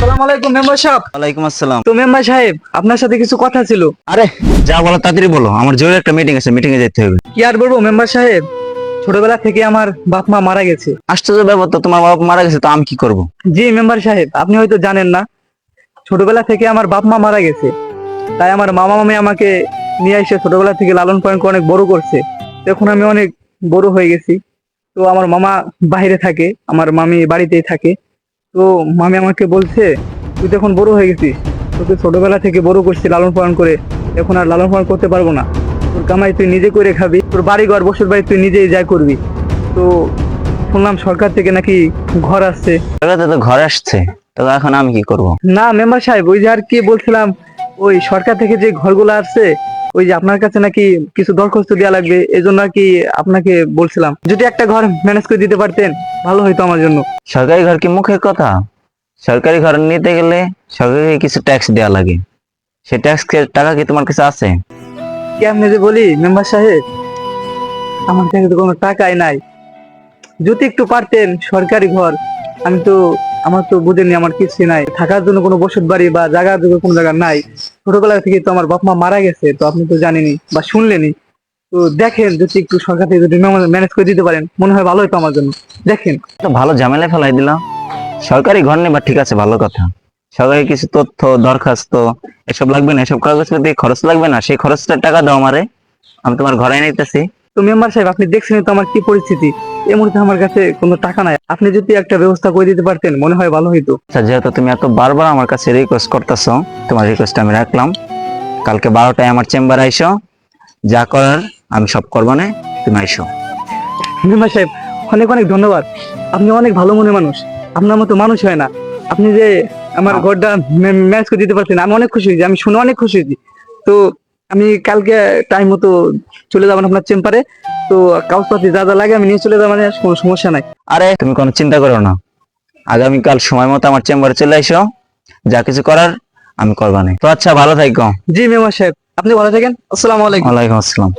সালাম আলাইকুম মেম্বার সাহেব। ওয়ালাইকুম আসসালাম। তো মেম্বার সাহেব আপনার সাথে কিছু কথা ছিল। আরে যা বলো তাড়াতাড়ি বলো। আমার জরুরি একটা মিটিং আছে মিটিং এ যেতে হবে। কি আর বলব মেম্বার সাহেব? ছোটবেলা থেকে আমার বাপ মা মারা গেছে। আশ্চর্য ব্যাপার তো তোমার বাবা মারা গেছে তো আমি কি করব? জি মেম্বার সাহেব আপনি হয়তো জানেন না ছোটবেলা থেকে আমার বাপ মা মারা গেছে। তাই আমার মামা মামি আমাকে নিয়ে এসে ছোটবেলা থেকে লালন পালন করে অনেক বড় করছে। এখন আমি অনেক বড় হয়ে গেছি। তো আমার মামা বাইরে থাকে আমার মামি বাড়িতেই থাকে। তো মামি আমাকে বলছে তুই তো এখন বড় হয়ে গেছিস। তোকে ছোটবেলা থেকে বড় করছি লালন পালন করে। এখন আর লালন পালন করতে পারব না। তোর কামাই তুই নিজে করে খাবি। তোর বাড়ি ঘর বসুর বাড়ি তুই নিজেই যা করবি। তো শুনলাম সরকার থেকে নাকি ঘর আসছে। তো ঘর আসছে। তো এখন আমি কি করব? না মেম্বার সাহেব ওই যে আর কি বলছিলাম ওই সরকার থেকে যে ঘরগুলো আসছে ওই যে আপনার কাছে নাকি কিছু দরখাস্ত দেওয়া লাগবে এই জন্য আর কি আপনাকে বলছিলাম। যদি একটা ঘর ম্যানেজ করে দিতে পারতেন ভালো হইতো আমার জন্য। সরকারি ঘর কি মুখের কথা? সরকারি ঘর নিতে গেলে সরকারি কিছু ট্যাক্স দেওয়া লাগে। সে ট্যাক্স টাকা কি তোমার কাছে আছে? কেমনে যে বলি মেম্বার সাহেব? আমার কাছে তো কোনো টাকাই নাই। যদি একটু পারতেন সরকারি ঘর আমি তো আমার তো বুঝেনি আমার কিছু নাই। থাকার জন্য কোনো বসত বাড়ি বা জায়গার জন্য কোনো জায়গা নাই। ছোটবেলা থেকে তো আমার বাপ মা মারা গেছে, তো আপনি তো জানেনই বা শুনলেনই। তো দেখেন যদি একটু সরকার থেকে যদি ম্যানেজ করে দিতে পারেন, মনে হয় ভালো হতো আমার জন্য। দেখেন। ভালো ঝামেলায় ফেলাই দিলাম। সরকারি ঘর নেবা ঠিক আছে, ভালো কথা। সরকারি কিছু তথ্য, দরখাস্ত, এসব লাগবে না। এসব কাগজপত্র খরচ লাগবে না। সেই খরচটা টাকা দাও আমারে। আমি তোমার ঘরে নিতেছি তো মেম্বার সাহেব আপনি দেখছেন তো আমার কি পরিস্থিতি? এই মুহূর্তে আমার কাছে কোনো টাকা নাই। আপনি যদি একটা ব্যবস্থা করে দিতে পারতেন মনে হয় ভালো হইতো। আচ্ছা যেহেতু তুমি এত বারবার আমার কাছে রিকোয়েস্ট করতেছো তোমার রিকোয়েস্ট আমি রাখলাম। কালকে বারোটায় আমার চেম্বার আইসো। যা করার আমি সব করব না তুমি আইসো। মেম্বার সাহেব অনেক অনেক ধন্যবাদ। আপনি অনেক ভালো মনে মানুষ। আপনার মতো মানুষ হয় না। আপনি যে আমার ঘরটা ম্যাচ করে দিতে পারছেন আমি অনেক খুশি হয়েছি আমি শুনে অনেক খুশি হয়েছি। তো আমি কালকে টাইম মতো চলে যাবেন আপনার চেম্বারে তো কাগজপাতি যা যা লাগে আমি নিয়ে চলে যাব মানে কোনো সমস্যা নাই। আরে তুমি কোনো চিন্তা করো না। আগামীকাল সময় মতো আমার চেম্বারে চলে আইসো। যা কিছু করার আমি করবানি। তো আচ্ছা ভালো থাকো জি মেমা সাহেব। আপনি ভালো থাকেন। আসসালামু আলাইকুম। ওয়ালাইকুম আসসালাম।